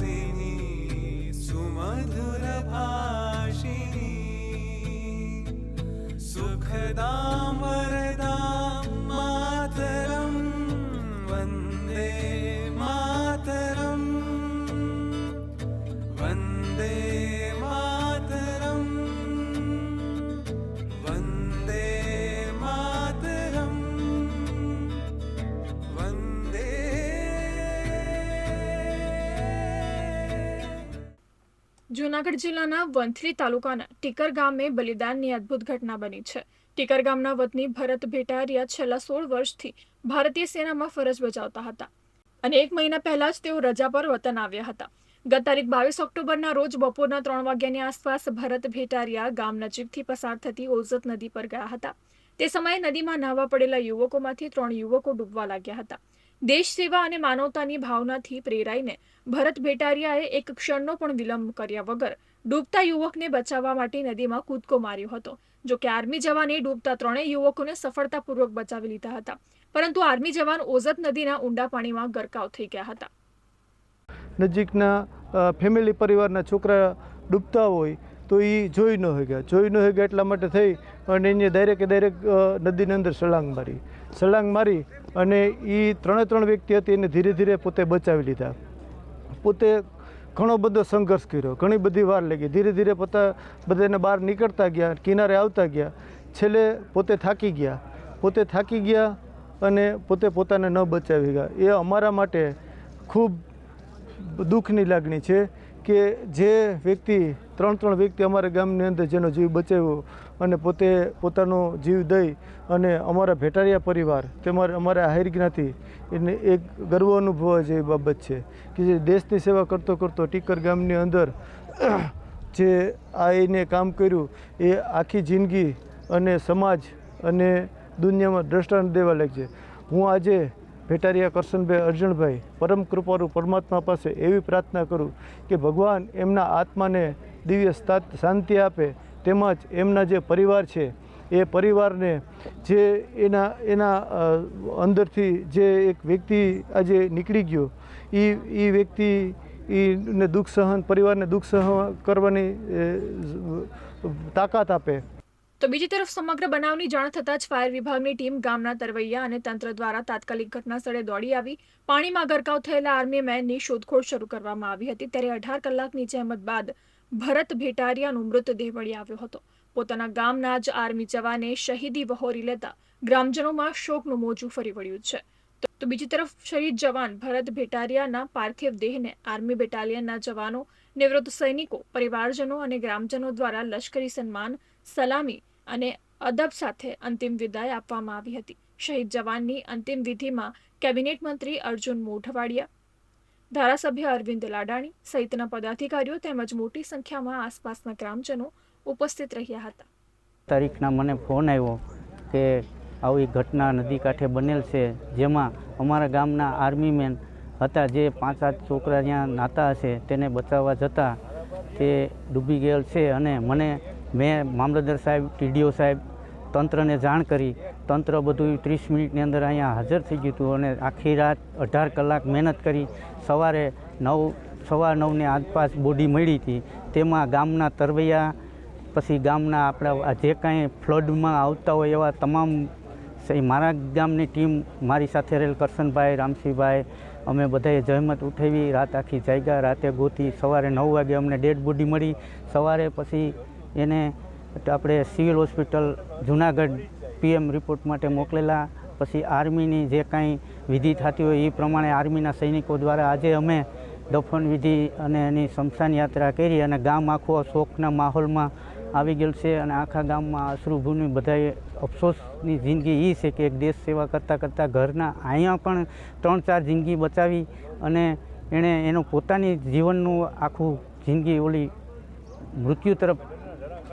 హాసిని సుమధుర భాషిని సుఖదా જૂનાગઢ જિલ્લાના વંથલી તાલુકાના ટીકર ગામે બલિદાનની અદ્ભુત ઘટના બની છે. ટીકર ગામના વતની ભરત ભેટારિયા છેલ્લા સોળ વર્ષથી ભારતીય સેનામાં ફરજ બજાવતા હતા અને એક મહિના પહેલા જ તેઓ રજા પર વતન આવ્યા હતા. ગત તારીખ બાવીસ ઓક્ટોબરના રોજ બપોરના ત્રણ વાગ્યાની આસપાસ ભરત ભેટારિયા ગામ નજીકથી પસાર થતી ઓઝત નદી પર ગયા હતા. તે સમયે નદીમાં નાહવા પડેલા યુવકોમાંથી ત્રણ યુવકો ડૂબવા લાગ્યા હતા. દેશ સેવા અને માનવતાની ભાવનાથી પ્રેરાઈને ભરત ભેટારિયાએ એક ક્ષણનો પણ વિલંબ કર્યા વગર ડૂબતા યુવકને બચાવવા માટે નદીમાં કૂદકો માર્યો હતો. જો કે આર્મી જવાને ડૂબતા ત્રણેય યુવકોને સફળતાપૂર્વક બચાવી લીધા હતા. પરંતુ આર્મી જવાન ઓઝત નદીના ઊંડા પાણીમાં ગરકાવ થઈ ગયા હતા. નજીકના ફેમિલી પરિવારના છોકરા ડૂબતા હોય તો એ જોઈ ન ગયા જોઈ ન ગયા એટલા માટે થઈ અને એને ડાયરેક્ટ ડાયરેક્ટ નદીની અંદર સળાંગ મારી. સળાંગ મારી અને એ ત્રણે ત્રણ વ્યક્તિ હતી એને ધીરે ધીરે પોતે બચાવી લીધા. પોતે ઘણો બધો સંઘર્ષ કર્યો. ઘણી બધી વાર લાગી. ધીરે ધીરે પોતા બધાને બહાર નીકળતા ગયા, કિનારે આવતા ગયા. છેલ્લે પોતે થાકી ગયા. પોતે થાકી ગયા અને પોતે પોતાને ન બચાવી ગયા. એ અમારા માટે ખૂબ દુઃખની લાગણી છે. કે જે વ્યક્તિ, ત્રણ ત્રણ વ્યક્તિ અમારા ગામની અંદર જેનો જીવ બચાવ્યો અને પોતે પોતાનો જીવ દઈ અને અમારા ભેટારિયા પરિવાર તેમજ અમારા આહિર જ્ઞાતિ એને એક ગર્વ અનુભવવા જેવી બાબત છે કે જે દેશની સેવા કરતો કરતો ટીકર ગામની અંદર જે આ એને કામ કર્યું, એ આખી જિંદગી અને સમાજ અને દુનિયામાં દ્રષ્ટાંત દેવા લાગશે હું આજે ભેટારિયા કરશનભાઈ અર્જુનભાઈ પરમ કૃપારૂ પરમાત્મા પાસે એવી પ્રાર્થના કરું કે ભગવાન એમના આત્માને દિવ્ય શાંતિ આપે, તેમજ એમના જે પરિવાર છે, એ પરિવારને જે એના એના અંદરથી જે એક વ્યક્તિ આજે નીકળી ગયો એ એ વ્યક્તિ એને દુઃખ સહન, પરિવારને દુઃખ સહન કરવાની તાકાત આપે. તો બીજી તરફ સમગ્ર બનાવની જાણ થતાં જ ફાયર વિભાગની ટીમ ગામના તરવૈયા અને તંત્ર દ્વારા તાત્કાલિક ઘટનાસ્થળે દોડી આવી. પાણીમાં ગરકાવ થયેલા આર્મી મેનની શોધખોળ શરૂ કરવામાં આવી હતી ત્યારે અઢાર કલાકની જહેમત બાદ ભરત ભેટારિયાનો મૃતદેહ મળી આવ્યો હતો. પોતાના ગામના જ આર્મી જવાને શહીદી વહોરી લેતા ગ્રામજનોમાં શોકનું મોજું ફરી વળ્યું છે. તો- બીજી તરફ શહીદ જવાન ભરત ભેટારિયાના પાર્થિવ દેહને આર્મી બેટાલિયનના જવાનો નિવૃત્ત સૈનિકો, પરિવારજનો અને ગ્રામજનો દ્વારા લશ્કરી સન્માન, સલામી અને અદબ સાથે અંતિમ વિદાય આપવામાં આવી હતી. શહીદ જવાનની અંતિમ વિધિમાં કેબિનેટ મંત્રી અર્જુન મોઢવાડિયા, ધારાસભ્ય અરવિંદ લાડાણી સહિતના પદાધિકારીઓ તેમજ મોટી સંખ્યામાં આસપાસના ગ્રામજનો ઉપસ્થિત રહ્યા હતા. તારીખના મને ફોન આવ્યો કે આવી ઘટના નદી કાંઠે બનેલ છે, જેમાં અમારા ગામના આર્મી મેન હતા, જે પાંચ સાત છોકરા જ્યાં નાતા હશે, તેને બચાવવા જતાં તે ડૂબી ગયેલ છે અને મને મેં મામલતદાર સાહેબ, ટીડીઓ સાહેબ, તંત્રને જાણ કરી. તંત્ર બધું ત્રીસ મિનિટની અંદર અહીંયા હાજર થઈ ગયું હતું અને આખી રાત અઢાર કલાક મહેનત કરી. સવારે નવ, સવા નવને આસપાસ બોડી મળી હતી. તેમાં ગામના તરવૈયા, પછી ગામના આપણા જે કાંઈ ફ્લડમાં આવતા હોય એવા તમામ મારા ગામની ટીમ મારી સાથે રહેલ કરશનભાઈ, રામસિંહભાઈ, અમે બધાએ જહેમત ઉઠાવી. રાત આખી જાગ્યા, રાતે ગોતી. સવારે નવ વાગે અમને ડેડ બોડી મળી. સવારે પછી એને આપણે civil hospital Junagadh PM report માટે મોકલેલા. પછી આર્મીની જે કાંઈ વિધિ થતી હોય એ પ્રમાણે આર્મીના સૈનિકો દ્વારા આજે અમે દફન વિધિ અને એની શમશાન યાત્રા કરી અને ગામ આખું શોકના માહોલમાં આવી ગયેલ છે અને આખા ગામમાં અશ્રુભૂમિ બધાએ અફસોસની જિંદગી એ છે કે એક દેશ સેવા કરતાં કરતાં ઘરના અહીંયા પણ ત્રણ ચાર જિંદગી બચાવી અને એણે એનું પોતાની જીવનનું આખું જિંદગી ઓલી મૃત્યુ તરફ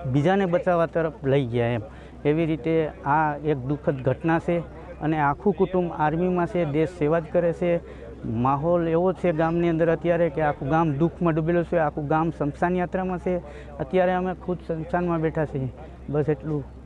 બીજાને બચાવવા તરફ લઈ ગયા એમ. એવી રીતે આ એક દુઃખદ ઘટના છે અને આખું કુટુંબ આર્મીમાં છે, દેશ સેવા જ કરે છે. માહોલ એવો છે ગામની અંદર અત્યારે કે આખું ગામ દુઃખમાં ડૂબેલું છે, આખું ગામ શમશાન યાત્રામાં છે. અત્યારે અમે ખુદ શમશાનમાં બેઠા છીએ. બસ એટલું